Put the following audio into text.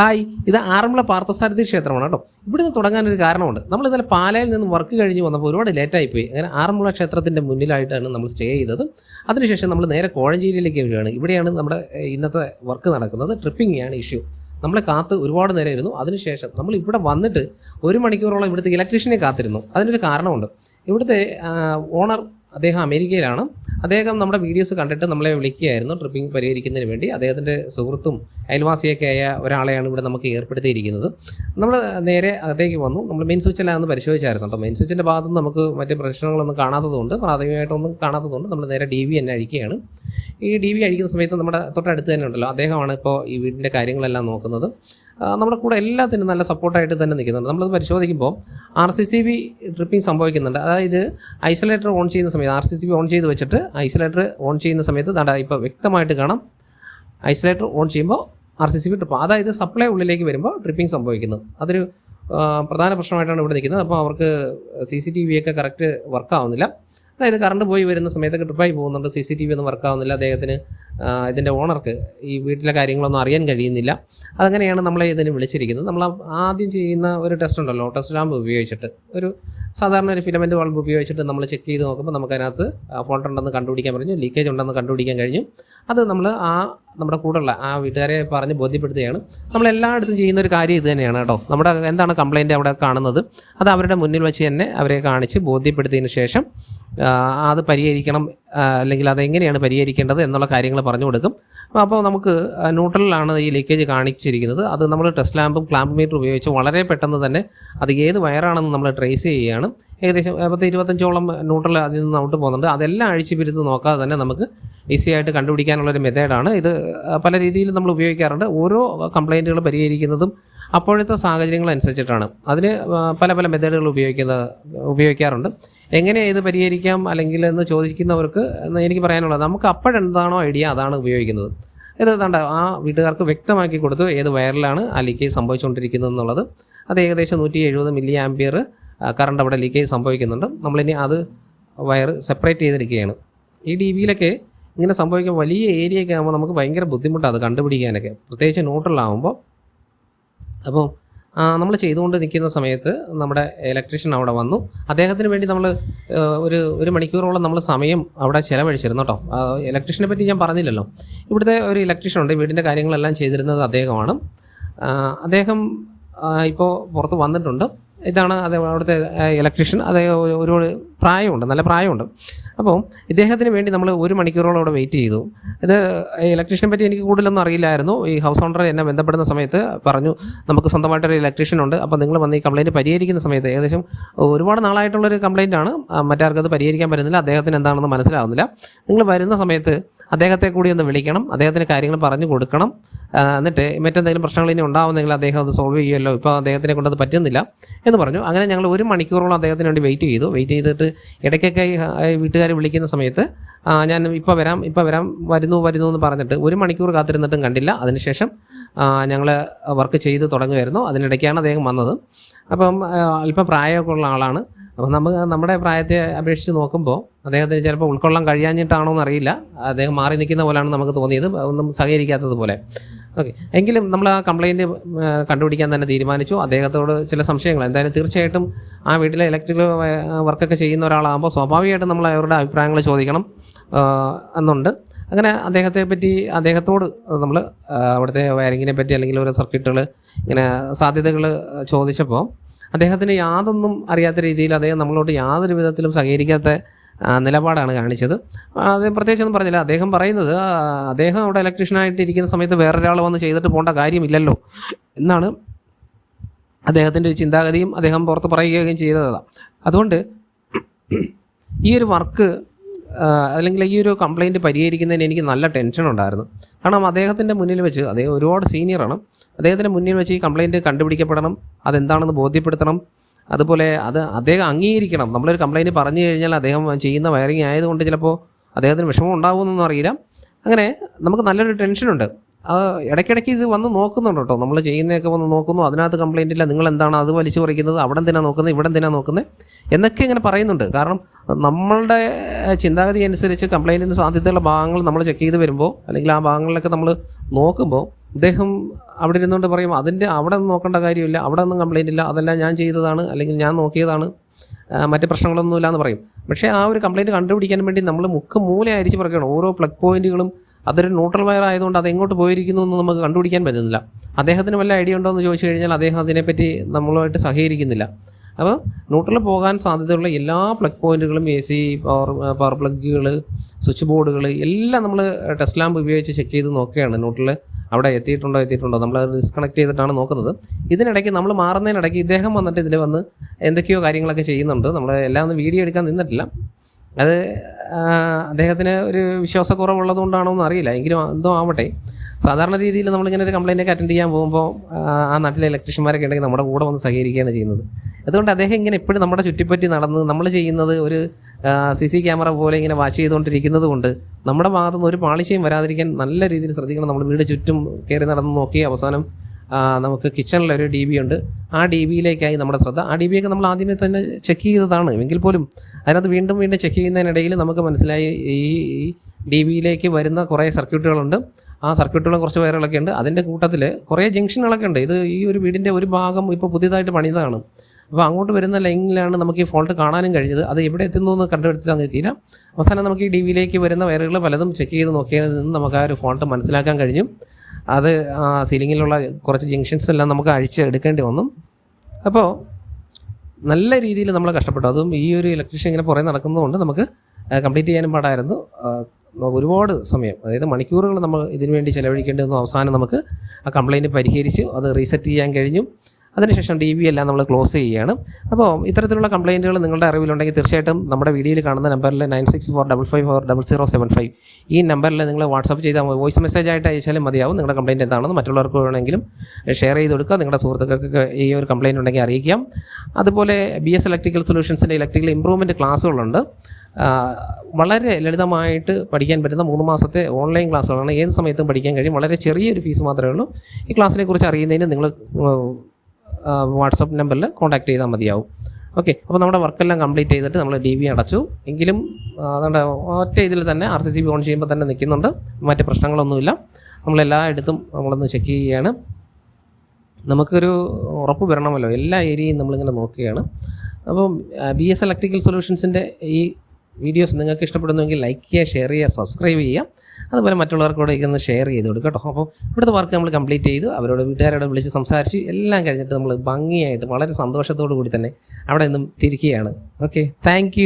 Hi ഇത് ആറന്മുള പാർത്ഥസാരഥി ക്ഷേത്രമാണ് കേട്ടോ. ഇവിടെ ഇവിടുന്ന് തുടങ്ങാനൊരു കാരണമുണ്ട്. നമ്മൾ ഇന്നലെ പാലയിൽ നിന്ന് വർക്ക് കഴിഞ്ഞ് വന്നപ്പോൾ ഒരുപാട് ലേറ്റായി പോയി. അങ്ങനെ ആറന്മുള ക്ഷേത്രത്തിന്റെ മുന്നിലായിട്ടാണ് നമ്മൾ സ്റ്റേ ചെയ്തത്. അതിനുശേഷം നമ്മൾ നേരെ കോഴഞ്ചേരിയിലേക്ക് വരികയാണ്. ഇവിടെയാണ് നമ്മുടെ ഇന്നത്തെ വർക്ക് നടക്കുന്നത്. ട്രിപ്പിംഗ് ആണ് ഇഷ്യൂ നമ്മളെ കാത്ത് ഒരുപാട് നേരം ഇരുന്നു. അതിനുശേഷം നമ്മൾ ഇവിടെ വന്നിട്ട് ഒരു മണിക്കൂറോളം ഇവിടുത്തെ ഇലക്ട്രീഷ്യനെ കാത്തിരുന്നു. അതിനൊരു കാരണമുണ്ട്. ഇവിടുത്തെ ഓണർ അദ്ദേഹം അമേരിക്കയിലാണ്. അദ്ദേഹം നമ്മുടെ വീഡിയോസ് കണ്ടിട്ട് നമ്മളെ വിളിക്കുകയായിരുന്നു ട്രിപ്പിംഗ് പരിഹരിക്കുന്നതിന് വേണ്ടി. അദ്ദേഹത്തിന്റെ സുഹൃത്തും അയൽവാസിയൊക്കെ ആയ ഒരാളെയാണ് ഇവിടെ നമുക്ക് ഏർപ്പെടുത്തിയിരിക്കുന്നത്. നമ്മൾ നേരെ അകത്തേക്ക് വന്നു. നമ്മൾ മെയിൻ സ്വിച്ച് എല്ലാം ഒന്ന് പരിശോധിച്ചായിരുന്നു കേട്ടോ. മെയിൻ സ്വിച്ചിന്റെ ഭാഗത്തുനിന്ന് നമുക്ക് മറ്റ് പ്രശ്നങ്ങളൊന്നും കാണാത്തതുകൊണ്ട് പ്രാഥമികമായിട്ടൊന്നും കാണാത്തതുകൊണ്ട് നമ്മൾ നേരെ ഡി വി തന്നെ അഴിക്കുകയാണ് ഈ ഡി വി അഴിക്കുന്ന സമയത്ത് നമ്മുടെ തൊട്ടടുത്ത് തന്നെ ഉണ്ടല്ലോ. അദ്ദേഹമാണ് ഇപ്പോൾ ഈ വീടിന്റെ കാര്യങ്ങളെല്ലാം നോക്കുന്നത് നമ്മുടെ കൂടെ എല്ലാത്തിനും നല്ല സപ്പോർട്ടായിട്ട് തന്നെ നിൽക്കുന്നുണ്ട്. നമ്മളത് പരിശോധിക്കുമ്പോൾ R C C B tripping സംഭവിക്കുന്നുണ്ട്. അതായത് ഐസൊലേറ്റർ ഓൺ ചെയ്യുന്ന സമയത്ത് R C C B on ചെയ്ത് വെച്ചിട്ട് ഐസൊലേറ്റർ ഓൺ ചെയ്യുന്ന സമയത്ത് ദാണ്ട ഇപ്പോൾ വ്യക്തമായിട്ട് കാണാം. ഐസൊലേറ്റർ ഓൺ ചെയ്യുമ്പോൾ R C C B trip അതായത് സപ്ലൈ ഉള്ളിലേക്ക് വരുമ്പോൾ ട്രിപ്പിംഗ് സംഭവിക്കുന്നു. അതൊരു പ്രധാന പ്രശ്നമായിട്ടാണ് ഇവിടെ നിൽക്കുന്നത്. അപ്പോൾ അവർക്ക് സി സി ടി വി ഒക്കെ കറക്റ്റ് വർക്ക് ആവുന്നില്ല. അതായത് കറണ്ട് പോയി വരുന്ന സമയത്തൊക്കെ ട്രിപ്പായി പോകുന്നുണ്ട്. സി സി ടി വി ഒന്നും വർക്ക് ആവുന്നില്ല. അദ്ദേഹത്തിന് ഇതിന്റെ ഓണർക്ക് ഈ വീട്ടിലെ കാര്യങ്ങളൊന്നും അറിയാൻ കഴിയുന്നില്ല. അതങ്ങനെയാണ് നമ്മളെ ഇതിന് വിളിച്ചിരിക്കുന്നത്. നമ്മൾ ആദ്യം ചെയ്യുന്ന ഒരു ടെസ്റ്റ് ഉണ്ടല്ലോ. ടെസ്റ്റ് ലാമ്പ് ഉപയോഗിച്ചിട്ട് ഒരു സാധാരണ ഒരു ഫിലമെന്റ് ബൾബ് ഉപയോഗിച്ചിട്ട് നമ്മൾ ചെക്ക് ചെയ്ത് നോക്കുമ്പോൾ നമുക്കതിനകത്ത് ഫോൾട്ട് ഉണ്ടെന്ന് കണ്ടുപിടിക്കാൻ പറഞ്ഞു ലീക്കേജ് ഉണ്ടെന്ന് കണ്ടുപിടിക്കാൻ കഴിഞ്ഞു. അത് നമ്മൾ ആ നമ്മുടെ കൂടെയുള്ള ആ വീട്ടുകാരെ പറഞ്ഞ് ബോധ്യപ്പെടുത്തുകയാണ്. നമ്മൾ എല്ലായിടത്തും ചെയ്യുന്ന ഒരു കാര്യം ഇത് തന്നെയാണ് കേട്ടോ. നമ്മുടെ എന്താണ് കംപ്ലൈന്റ് അവിടെ കാണുന്നത്? അത് അവരുടെ മുന്നിൽ വെച്ച് തന്നെ അവരെ കാണിച്ച് ബോധ്യപ്പെടുത്തിയതിന് ശേഷം അത് പരിഹരിക്കണം അല്ലെങ്കിൽ അതെങ്ങനെയാണ് പരിഹരിക്കേണ്ടത് എന്നുള്ള കാര്യങ്ങൾ പറഞ്ഞു കൊടുക്കും. അപ്പോൾ നമുക്ക് ന്യൂട്രലിലാണ് ഈ ലീക്കേജ് കാണിച്ചിരിക്കുന്നത്. അത് നമ്മൾ ടെസ്റ്റ് ലാമ്പും ക്ലാമ്പ് മീറ്റർ ഉപയോഗിച്ച് വളരെ പെട്ടെന്ന് തന്നെ അത് ഏത് വയറാണെന്ന് നമ്മൾ ട്രേസ് ചെയ്യുകയാണ്. ഏകദേശം പത്ത് ഇരുപത്തഞ്ചോളം ന്യൂട്രൽ അതിൽ നിന്ന് ഔട്ട് പോകുന്നുണ്ട്. അതെല്ലാം അഴിച്ചു പിരുത്ത് നോക്കാതെ തന്നെ നമുക്ക് ഈസി ആയിട്ട് കണ്ടുപിടിക്കാനുള്ളൊരു മെത്തേഡാണ്. ഇത് പല രീതിയിൽ നമ്മൾ ഉപയോഗിക്കാറുണ്ട്. ഓരോ കംപ്ലൈന്റുകൾ പരിഹരിക്കുന്നതും അപ്പോഴത്തെ സാഹചര്യങ്ങൾ അനുസരിച്ചിട്ടാണ് അതിന് പല പല മെത്തേഡുകൾ ഉപയോഗിക്കുന്ന ഉപയോഗിക്കാറുണ്ട്. എങ്ങനെ ഇത് പരിഹരിക്കാം അല്ലെങ്കിൽ എന്ന് ചോദിക്കുന്നവർക്ക് എനിക്ക് പറയാനുള്ളത് നമുക്ക് അപ്പോഴെന്താണോ ഐഡിയ അതാണ് ഉപയോഗിക്കുന്നത്. ഇത് തണ്ട ആ വീട്ടുകാർക്ക് വ്യക്തമാക്കി കൊടുത്തു ഏത് വയറിലാണ് ആ ലീക്കേജ് സംഭവിച്ചുകൊണ്ടിരിക്കുന്നത് എന്നുള്ളത്. അത് ഏകദേശം നൂറ്റി എഴുപത് മില്ലി ആംപിയർ കറണ്ട് അവിടെ ലീക്കേജ് സംഭവിക്കുന്നുണ്ട്. നമ്മളിനി അത് വയർ സെപ്പറേറ്റ് ചെയ്തിരിക്കുകയാണ്. ഈ ഡി ബിയിലൊക്കെ ഇങ്ങനെ സംഭവിക്കുമ്പോൾ വലിയ ഏരിയയൊക്കെ ആകുമ്പോൾ നമുക്ക് ഭയങ്കര ബുദ്ധിമുട്ടാണ് അത് കണ്ടുപിടിക്കാനൊക്കെ. പ്രത്യേകിച്ച് ന്യൂട്രലാകുമ്പോൾ അപ്പോൾ നമ്മൾ ചെയ്തുകൊണ്ട് നിൽക്കുന്ന സമയത്ത് നമ്മുടെ ഇലക്ട്രീഷ്യൻ അവിടെ വന്നു. അദ്ദേഹത്തിന് വേണ്ടി നമ്മൾ ഒരു ഒരു മണിക്കൂറോളം നമ്മൾ സമയം അവിടെ ചിലവഴിച്ചിരുന്നു കേട്ടോ. ഇലക്ട്രീഷ്യനെ പറ്റി ഞാൻ പറഞ്ഞില്ലല്ലോ. ഇവിടുത്തെ ഒരു ഇലക്ട്രീഷ്യൻ ഉണ്ട്. വീടിന്റെ കാര്യങ്ങളെല്ലാം ചെയ്തിരുന്നത് അദ്ദേഹമാണ്. അദ്ദേഹം ഇപ്പോൾ പുറത്ത് വന്നിട്ടുണ്ട്. ഇതാണ് അത് അവിടുത്തെ ഇലക്ട്രീഷ്യൻ അത് ഒരു- പ്രായമുണ്ട് നല്ല പ്രായമുണ്ട്. അപ്പോൾ ഇദ്ദേഹത്തിന് വേണ്ടി നമ്മൾ ഒരു മണിക്കൂറോളം അവിടെ വെയിറ്റ് ചെയ്തു. ഇത് ഇലക്ട്രീഷ്യനെ പറ്റി എനിക്ക് കൂടുതലൊന്നും അറിയില്ലായിരുന്നു. ഈ ഹൗസ് ഓണർ എന്നെ ബന്ധപ്പെടുന്ന സമയത്ത് പറഞ്ഞു നമുക്ക് സ്വന്തമായിട്ടൊരു ഇലക്ട്രീഷ്യൻ ഉണ്ട്. അപ്പോൾ നിങ്ങൾ വന്ന് ഈ കംപ്ലയിന്റ് പരിഹരിക്കുന്ന സമയത്ത് ഏകദേശം ഒരുപാട് നാളായിട്ടുള്ളൊരു കംപ്ലയിന്റ് ആണ്. ആ, മറ്റാർക്കത് പരിഹരിക്കാൻ പറ്റുന്നില്ല. അദ്ദേഹത്തിന് എന്താണെന്ന് മനസ്സിലാവുന്നില്ല. നിങ്ങൾ വരുന്ന സമയത്ത് അദ്ദേഹത്തെ കൂടി ഒന്ന് വിളിക്കണം. അദ്ദേഹത്തിന് കാര്യങ്ങൾ പറഞ്ഞു കൊടുക്കണം. എന്നിട്ട് മറ്റെന്തെങ്കിലും പ്രശ്നങ്ങൾ ഇനി ഉണ്ടാവുന്നെങ്കിൽ അദ്ദേഹം അത് സോൾവ് ചെയ്യുമല്ലോ. ഇപ്പോൾ അദ്ദേഹത്തിനെ കൊണ്ട് അത് പറ്റുന്നില്ല. എന്ന് പറഞ്ഞു. അങ്ങനെ ഞങ്ങൾ ഒരു മണിക്കൂറോളം അദ്ദേഹത്തിന് വേണ്ടി വെയിറ്റ് ചെയ്തു. വെയിറ്റ് ചെയ്തിട്ട് ഇടയ്ക്കൊക്കെ വീട്ടുകാർ വിളിക്കുന്ന സമയത്ത് ഞാൻ ഇപ്പോൾ വരാം ഇപ്പോൾ വരാം വരുന്നു വരുന്നു എന്ന് പറഞ്ഞിട്ട് ഒരു മണിക്കൂർ കാത്തിരുന്നിട്ടും കണ്ടില്ല. അതിനുശേഷം ഞങ്ങൾ വർക്ക് ചെയ്ത് തുടങ്ങുമായിരുന്നു അതിനിടയ്ക്കാണ് അദ്ദേഹം വന്നത്. അപ്പം അല്പം പ്രായമൊക്കെ ഉള്ള ആളാണ്. അപ്പം നമുക്ക് നമ്മുടെ പ്രായത്തെ അപേക്ഷിച്ച് നോക്കുമ്പോൾ അദ്ദേഹത്തിന് ചിലപ്പോൾ ഉൾക്കൊള്ളാൻ കഴിയാഞ്ഞിട്ടാണോ എന്നറിയില്ല അദ്ദേഹം മാറി നിൽക്കുന്ന പോലെയാണ് നമുക്ക് തോന്നിയത്. ഒന്നും സഹകരിക്കാത്തത് പോലെ ഓക്കെ എങ്കിലും നമ്മൾ ആ കംപ്ലയിന്റ് കണ്ടുപിടിക്കാൻ തന്നെ തീരുമാനിച്ചു. അദ്ദേഹത്തോട് ചില സംശയങ്ങൾ. എന്തായാലും തീർച്ചയായിട്ടും ആ വീട്ടിലെ ഇലക്ട്രിക്കൽ വർക്കൊക്കെ ചെയ്യുന്ന ഒരാളാകുമ്പോൾ സ്വാഭാവികമായിട്ടും നമ്മൾ അവരുടെ അഭിപ്രായങ്ങൾ ചോദിക്കണം എന്നുണ്ട്. അങ്ങനെ അദ്ദേഹത്തെ പറ്റി അദ്ദേഹത്തോട് നമ്മൾ അവിടുത്തെ വയറിങ്ങിനെ പറ്റി അല്ലെങ്കിൽ ഓരോ സർക്യൂട്ടുകൾ ഇങ്ങനെ സാധ്യതകൾ ചോദിച്ചപ്പോൾ അദ്ദേഹത്തിന് യാതൊന്നും അറിയാത്ത രീതിയിൽ അദ്ദേഹം നമ്മളോട് യാതൊരു വിധത്തിലും സഹകരിക്കാത്ത നിലപാടാണ് കാണിച്ചത്. അത് പ്രത്യേകിച്ചൊന്നും പറഞ്ഞില്ല. അദ്ദേഹം പറയുന്നത് അദ്ദേഹം അവിടെ ഇലക്ട്രീഷ്യനായിട്ട് ഇരിക്കുന്ന സമയത്ത് വേറൊരാൾ വന്ന് ചെയ്തിട്ട് പോകേണ്ട കാര്യമില്ലല്ലോ എന്നാണ് അദ്ദേഹത്തിന്റെ ഒരു ചിന്താഗതിയും അദ്ദേഹം പുറത്ത് പറയുകയും ചെയ്തതാണ് അതുകൊണ്ട് ഈ ഒരു വർക്ക് അല്ലെങ്കിൽ ഈ ഒരു കംപ്ലൈന്റ് പരിഹരിക്കുന്നതിന് എനിക്ക് നല്ല ടെൻഷൻ ഉണ്ടായിരുന്നു. കാരണം അദ്ദേഹത്തിന്റെ മുന്നിൽ വെച്ച് അദ്ദേഹം ഒരുപാട് സീനിയറാണ് അദ്ദേഹത്തിന്റെ മുന്നിൽ വെച്ച് ഈ കംപ്ലൈന്റ് കണ്ടുപിടിക്കപ്പെടണം അതെന്താണെന്ന് ബോധ്യപ്പെടുത്തണം. അതുപോലെ അത് അദ്ദേഹം അംഗീകരിക്കണം. നമ്മളൊരു കംപ്ലയിന്റ് പറഞ്ഞു കഴിഞ്ഞാൽ അദ്ദേഹം ചെയ്യുന്ന വയറിങ് ആയതുകൊണ്ട് ചിലപ്പോൾ അദ്ദേഹത്തിന് വിഷമം ഉണ്ടാകുമെന്നൊന്നും അറിയില്ല. അങ്ങനെ നമുക്ക് നല്ലൊരു ടെൻഷനുണ്ട് ഇടയ്ക്കിടയ്ക്ക് ഇത് വന്ന് നോക്കുന്നുണ്ട് കേട്ടോ. നമ്മൾ ചെയ്യുന്നതൊക്കെ വന്ന് നോക്കുന്നു. അതിനകത്ത് കംപ്ലൈന്റ് ഇല്ല. നിങ്ങൾ എന്താണ് അത് വലിച്ചു പറിക്കുന്നത്? അവിടെ എന്തിനാണ് നോക്കുന്നത്? ഇവിടെ എന്തിനാണ് നോക്കുന്നത്? എന്നൊക്കെ ഇങ്ങനെ പറയുന്നുണ്ട്. കാരണം നമ്മളുടെ ചിന്താഗതി അനുസരിച്ച് കംപ്ലൈന്റിന് സാധ്യതയുള്ള ഭാഗങ്ങൾ നമ്മൾ ചെക്ക് ചെയ്ത് വരുമ്പോൾ അല്ലെങ്കിൽ ആ ഭാഗങ്ങളിലൊക്കെ നമ്മൾ നോക്കുമ്പോൾ അദ്ദേഹം അവിടെ ഇരുന്നുകൊണ്ട് പറയും അതിന്റെ അവിടെ ഒന്നും നോക്കേണ്ട കാര്യമില്ല അവിടെ ഒന്നും കംപ്ലൈന്റ് ഇല്ല അതെല്ലാം ഞാൻ ചെയ്തതാണ് അല്ലെങ്കിൽ ഞാൻ നോക്കിയതാണ് മറ്റ് പ്രശ്നങ്ങളൊന്നുമില്ല എന്ന് പറയും. പക്ഷേ ആ ഒരു കംപ്ലൈന്റ് കണ്ടുപിടിക്കാൻ വേണ്ടി നമ്മൾ മുക്ക് മൂല അരിച്ച് പറയണം ഓരോ പ്ലഗ് പോയിന്റുകളും അതൊരു ന്യൂട്രൽ വയർ ആയതുകൊണ്ട് അത് എങ്ങോട്ട് പോയിരിക്കുന്നു എന്ന് നമുക്ക് കണ്ടുപിടിക്കാൻ പറ്റുന്നില്ല. അദ്ദേഹത്തിന് വല്ല ഐഡിയ ഉണ്ടോ എന്ന് ചോദിച്ചു കഴിഞ്ഞാൽ അദ്ദേഹം അതിനെപ്പറ്റി നമ്മളുമായിട്ട് സഹകരിക്കുന്നില്ല. അപ്പോൾ ന്യൂട്രൽ പോകാൻ സാധ്യതയുള്ള എല്ലാ പ്ലഗ് പോയിന്റുകളും എ സി പവർ പവർ പ്ലഗുകൾ സ്വിച്ച് ബോർഡുകൾ എല്ലാം നമ്മൾ ടെസ്റ്റ് ലാമ്പ് ഉപയോഗിച്ച് ചെക്ക് ചെയ്ത് നോക്കുകയാണ് ന്യൂട്രൽ അവിടെ എത്തിയിട്ടുണ്ടോ എത്തിയിട്ടുണ്ടോ? നമ്മൾ ഡിസ്കണക്ട് ചെയ്തിട്ടാണ് നോക്കുന്നത്. ഇതിനിടയ്ക്ക് നമ്മൾ മാറുന്നതിനിടയ്ക്ക് ഇദ്ദേഹം വന്നിട്ട് ഇതിൽ വന്ന് എന്തൊക്കെയോ കാര്യങ്ങളൊക്കെ ചെയ്യുന്നുണ്ട്. നമ്മൾ എല്ലാം വീഡിയോ എടുക്കാൻ നിന്നിട്ടില്ല. അത് അദ്ദേഹത്തിന് ഒരു വിശ്വാസക്കുറവുള്ളതുകൊണ്ടാണോ എന്ന് അറിയില്ല എങ്കിലും എന്തോ ആവട്ടെ. സാധാരണ രീതിയിൽ നമ്മളിങ്ങനെ ഒരു കംപ്ലൈന്റ് ഒക്കെ അറ്റൻഡ് ചെയ്യാൻ പോകുമ്പോൾ ആ, നാട്ടിലെ ഇലക്ട്രീഷ്യന്മാരൊക്കെ ഉണ്ടെങ്കിൽ നമ്മുടെ കൂടെ വന്ന് സഹകരിക്കുകയാണ് ചെയ്യുന്നത്. അതുകൊണ്ട് അദ്ദേഹം ഇങ്ങനെ എപ്പോഴും നമ്മുടെ ചുറ്റിപ്പറ്റി നടന്ന് നമ്മൾ ചെയ്യുന്നത് ഒരു സി സി ക്യാമറ പോലെ ഇങ്ങനെ വാച്ച് ചെയ്തുകൊണ്ടിരിക്കുന്നത് കൊണ്ട് നമ്മുടെ ഭാഗത്തുനിന്ന് ഒരു പാളിച്ചയും വരാതിരിക്കാൻ നല്ല രീതിയിൽ ശ്രദ്ധിക്കണം. നമ്മൾ വീട് ചുറ്റും കയറി നടന്ന് നോക്കി അവസാനം നമുക്ക് കിച്ചണിലൊരു ഡി ബി ഉണ്ട്. ആ ഡി ബിയിലേക്കായി നമ്മുടെ ശ്രദ്ധ. ആ ഡി ബി ഒക്കെ നമ്മൾ ആദ്യമേ തന്നെ ചെക്ക് ചെയ്തതാണ്. എങ്കിൽ പോലും അതിനകത്ത് വീണ്ടും വീണ്ടും ചെക്ക് ചെയ്യുന്നതിനിടയിൽ നമുക്ക് മനസ്സിലായി ഈ ഡി ബിയിലേക്ക് വരുന്ന കുറേ സർക്യൂട്ടുകളുണ്ട് ആ സർക്യൂട്ടുകൾ കുറച്ച് വയറുകളൊക്കെ ഉണ്ട്. അതിന്റെ കൂട്ടത്തിൽ കുറേ ജംഗ്ഷനുകളൊക്കെ ഉണ്ട്. ഇത് ഈ ഒരു വീടിന്റെ ഒരു ഭാഗം ഇപ്പോൾ പുതിയതായിട്ട് പണിതാണ്. അപ്പോൾ അങ്ങോട്ട് വരുന്ന ലൈനിലാണ് നമുക്ക് ഈ ഫോൾട്ട് കാണാനും കഴിഞ്ഞത്. അത് എവിടെ എത്തുന്നു എന്ന് കണ്ടുപിടിച്ചാൽ എത്തിയില്ല അവസാനം നമുക്ക് ഈ ഡി വിയിലേക്ക് വരുന്ന വയറുകൾ പലതും ചെക്ക് ചെയ്ത് നോക്കിയതിൽ നിന്ന് നമുക്ക് ആ ഒരു ഫോൾട്ട് മനസ്സിലാക്കാൻ കഴിഞ്ഞു അത് സീലിങ്ങിലുള്ള കുറച്ച് ജംഗ്ഷൻസ് എല്ലാം നമുക്ക് അഴിച്ച് എടുക്കേണ്ടി വന്നു. അപ്പോൾ നല്ല രീതിയിൽ നമ്മൾ കഷ്ടപ്പെട്ടു. അതും ഈ ഒരു ഇലക്ട്രീഷ്യൻ ഇങ്ങനെ പുറകെ നടക്കുന്നതുകൊണ്ട് നമുക്ക് കംപ്ലീറ്റ് ചെയ്യാനും പാടായിരുന്നു. ഒരുപാട് സമയം അതായത് മണിക്കൂറുകൾ നമ്മൾ ഇതിനു വേണ്ടി ചിലവഴിക്കേണ്ടി വന്നു. അവസാനം നമുക്ക് ആ കംപ്ലയിന്റ് പരിഹരിച്ച് അത് റീസെറ്റ് ചെയ്യാൻ കഴിഞ്ഞു. അതിനുശേഷം ഡി വി എല്ലാം നമ്മൾ ക്ലോസ് ചെയ്യുകയാണ്. അപ്പോൾ ഇത്തരത്തിലുള്ള കംപ്ലയിന്റുകൾ നിങ്ങളുടെ അറിവിലുണ്ടെങ്കിൽ തീർച്ചയായിട്ടും നമ്മുടെ വീഡിയോയിൽ കാണുന്ന നമ്പറിൽ nine six four double five four double zero seven five ഈ നമ്പറിൽ നിങ്ങൾ വാട്സപ്പ് ചെയ്താൽ വോയിസ് മെസ്സേജ് ആയിട്ട് അയച്ചാലും മതിയാവും. നിങ്ങളുടെ കംപ്ലയിന്റ് എന്താണെന്ന് മറ്റുള്ളവർക്ക് വേണമെങ്കിലും ഷെയർ ചെയ്ത് കൊടുക്കുക. നിങ്ങളുടെ സുഹൃത്തുക്കൾക്ക് ഈ ഒരു കംപ്ലയിന്റ് ഉണ്ടെങ്കിൽ അറിയിക്കാം. അതുപോലെ ബി എസ് ഇലക്ട്രിക്കൽ സൊല്യൂഷൻസിന്റെ ഇലക്ട്രിക്കൽ ഇമ്പ്രൂവ്മെന്റ് ക്ലാസ്സുകളുണ്ട്. വളരെ ലളിതമായിട്ട് പഠിക്കാൻ പറ്റുന്ന മൂന്ന് മാസത്തെ ഓൺലൈൻ ക്ലാസ്സുകളാണ്. ഏത് സമയത്തും പഠിക്കാൻ കഴിയും. വളരെ ചെറിയൊരു ഫീസ് മാത്രമേ ഉള്ളൂ. ഈ ക്ലാസ്സിനെ കുറിച്ച് അറിയുന്നതിന് നിങ്ങൾ വാട്സപ്പ് നമ്പറിൽ കോൺടാക്ട് ചെയ്താൽ മതിയാവും. ഓക്കെ അപ്പോൾ നമ്മുടെ വർക്കെല്ലാം കംപ്ലീറ്റ് ചെയ്തിട്ട് നമ്മൾ ഡി വി അടച്ചു. എങ്കിലും അതുകൊണ്ട് ഒറ്റ ഇതിൽ തന്നെ R C C B on ചെയ്യുമ്പോൾ തന്നെ നിൽക്കുന്നുണ്ട്. മറ്റ് പ്രശ്നങ്ങളൊന്നുമില്ല. നമ്മളെല്ലായിടത്തും നമ്മളൊന്ന് ചെക്ക് ചെയ്യുകയാണ്. നമുക്കൊരു ഉറപ്പ് വരണമല്ലോ. എല്ലാ ഏരിയയും നമ്മളിങ്ങനെ നോക്കുകയാണ്. അപ്പം ബി എസ് ഇലക്ട്രിക്കൽ സൊല്യൂഷൻസിന്റെ ഈ വീഡിയോസ് നിങ്ങൾക്ക് ഇഷ്ടപ്പെടുന്നുവെങ്കിൽ ലൈക്ക് ചെയ്യുക ഷെയർ ചെയ്യുക സബ്സ്ക്രൈബ് ചെയ്യുക. അതുപോലെ മറ്റുള്ളവർക്കൂടെ ഒന്ന് ഷെയർ ചെയ്ത് കൊടുക്കുക കേട്ടോ. അപ്പോൾ ഇവിടുത്തെ വർക്ക് നമ്മൾ കംപ്ലീറ്റ് ചെയ്തു. അവരോട് വീട്ടുകാരോട് വിളിച്ച് സംസാരിച്ച് എല്ലാം കഴിഞ്ഞിട്ട് നമ്മൾ ഭംഗിയായിട്ട് വളരെ സന്തോഷത്തോടു കൂടി തന്നെ അവിടെ നിന്നും തിരിക്കുകയാണ്. Okay thank